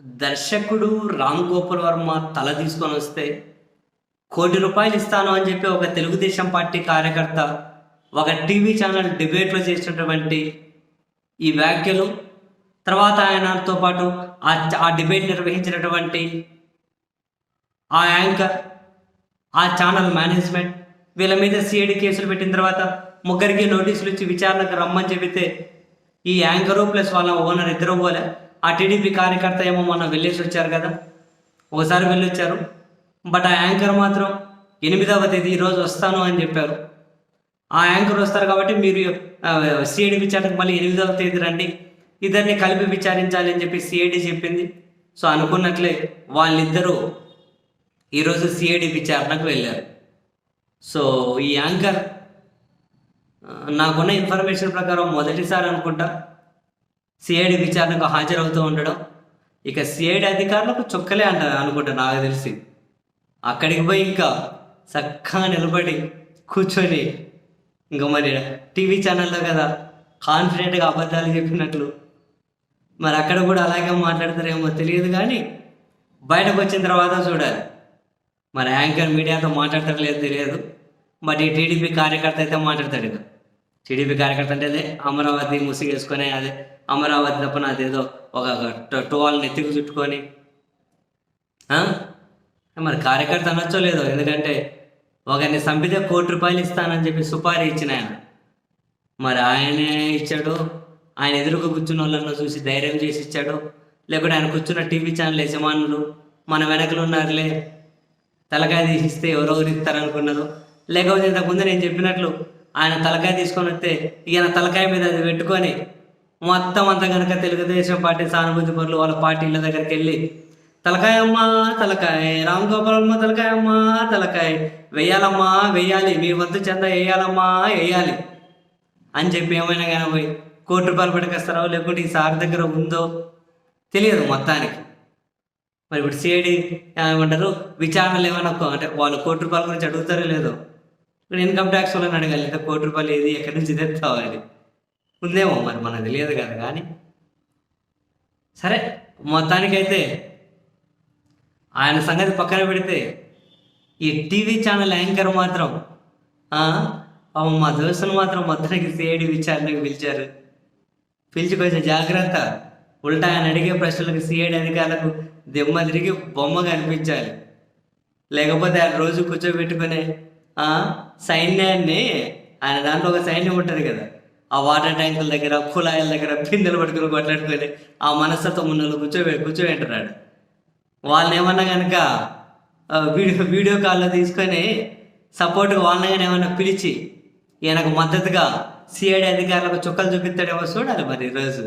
దర్శకుడు రామ్ గోపాల్ వర్మ తల తీసుకొని వస్తే కోటి రూపాయలు ఇస్తాను అని చెప్పి ఒక తెలుగుదేశం పార్టీ కార్యకర్త ఒక టీవీ ఛానల్ డిబేట్లో చేసినటువంటి ఈ వ్యాఖ్యలు తర్వాత ఆయనతో పాటు ఆ ఆ డిబేట్ నిర్వహించినటువంటి ఆ యాంకర్ ఆ ఛానల్ మేనేజ్మెంట్ వీళ్ళ మీద సిఐడి కేసులు పెట్టిన తర్వాత ముగ్గురికి నోటీసులు ఇచ్చి విచారణకు రమ్మని చెబితే ఈ యాంకరు ప్లస్ వాళ్ళ ఓనర్ ఇద్దరు పోలే. ఆ టీడీపీ కార్యకర్త ఏమో మొన్న వెళ్ళేసి వచ్చారు కదా. ఒకసారి వెళ్ళొచ్చారు. బట్ ఆ యాంకర్ మాత్రం ఎనిమిదవ తేదీ ఈరోజు వస్తాను అని చెప్పారు. ఆ యాంకర్ వస్తారు కాబట్టి మీరు సిఐడి విచారణకు మళ్ళీ ఎనిమిదవ తేదీ రండి. ఇద్దరిని కలిపి విచారించాలి అని చెప్పి సిఐడి చెప్పింది. సో అనుకున్నట్లే వాళ్ళిద్దరూ ఈరోజు సిఐడి విచారణకు వెళ్ళారు. సో ఈ యాంకర్ నాకున్న ఇన్ఫర్మేషన్ ప్రకారం మొదటిసారి అనుకుంటా. సిఐడి విచారణకు హాజరవుతూ ఉండడం ఇక సిఐడి అధికారులకు చుక్కలే అంటారు అనుకుంటా నాకు తెలిసి. అక్కడికి పోయి ఇంకా చక్కగా నిలబడి కూర్చొని ఇంకా మరి టీవీ ఛానల్లో కదా కాన్ఫిడెంట్గా అబద్ధాలు చెప్పినట్లు. మరి అక్కడ కూడా అలాగే మాట్లాడతారేమో తెలియదు కానీ బయటకు వచ్చిన తర్వాత చూడాలి. మరి యాంకర్ మీడియాతో మాట్లాడతారు లేదు తెలియదు. మరి టీడీపీ కార్యకర్త అయితే మాట్లాడతాడు ఇక. టీడీపీ కార్యకర్త అంటే అదే అమరావతి ముసిగేసుకొని అదే అమరావతి తప్పన అదేదో ఒక టోల్ నెత్తికి చుట్టుకొని. మరి కార్యకర్త అనొచ్చో లేదో? ఎందుకంటే ఒకరిని చంపితే కోటి రూపాయలు ఇస్తానని చెప్పి సుపారీ ఇచ్చిన ఆయన. మరి ఆయనే ఇచ్చాడు? ఆయన ఎదురుగా కూర్చున్న వాళ్ళను చూసి ధైర్యం చేసి ఇచ్చాడు? లేకుంటే ఆయన కూర్చున్న టీవీ ఛానల్ యజమానులు మన వెనకలు ఉన్నారులే తలకాయ తీసిస్తే ఎవరెవరు ఇస్తారనుకున్నారు లేకపోతే ఇంతకుముందు నేను చెప్పినట్లు ఆయన తలకాయ తీసుకొని వస్తే ఈయన తలకాయ మీద అది పెట్టుకొని మొత్తం అంతా కనుక తెలుగుదేశం పార్టీ సానుభూతి పనులు వాళ్ళ పార్టీల దగ్గరికి వెళ్ళి తలకాయ అమ్మా తలకాయ రామ్ గోపాల్ అమ్మ తలకాయ అమ్మా తలకాయ వెయ్యాలమ్మా వెయ్యాలి మీ వద్ద చెంద వేయాలమ్మా వేయాలి అని చెప్పి ఏమైనా కానీ పోయి కోటి రూపాయలు పట్టుకొస్తారో లేకుంటే ఈ సార్ దగ్గర ఉందో తెలియదు మొత్తానికి. మరి ఇప్పుడు సిఐడి ఏమంటారు? విచారణలు ఏమైనా అంటే వాళ్ళు కోటి రూపాయల గురించి అడుగుతారో లేదో ఇప్పుడు ఇన్కమ్ ట్యాక్స్ వాళ్ళని అడగాలి. ఇంత కోటి రూపాయలు ఏది ఎక్కడి నుంచి తెస్తావు అని ఉందేమో మరి మనకు తెలియదు కదా. కానీ సరే మొత్తానికైతే ఆయన సంగతి పక్కన పెడితే ఈ టీవీ ఛానల్ యాంకర్ మాత్రం మా దోస్తులు మాత్రం మొత్తానికి సిఐడి విచారణకు పిలిచారు. పిలిచి కొంచెం జాగ్రత్త. ఉల్టా ఆయన అడిగే ప్రశ్నలకు సిఐడి అధికారులకు దెమ్మ తిరిగి బొమ్మ కనిపించాలి లేకపోతే ఆయన రోజు కూర్చోబెట్టుకునే సైన్యాన్ని ఆయన దాంట్లో ఒక సైన్యం ఉంటుంది కదా. ఆ వాటర్ ట్యాంకుల దగ్గర కుళాయిల దగ్గర బిందెలు పట్టుకుని కొట్లాడుకొని ఆ మనస్తత్వం ఉన్న కూర్చోబె కూర్చోబెంటున్నాడు వాళ్ళని ఏమన్నా కనుక వీడియో వీడియో కాల్లో తీసుకొని సపోర్ట్గా వాళ్ళని కానీ ఏమన్నా పిలిచి ఈయనకు మద్దతుగా సిఐడి అధికారులకు చుక్కలు చూపిస్తాడేమో చూడాలి మరి ఈరోజు.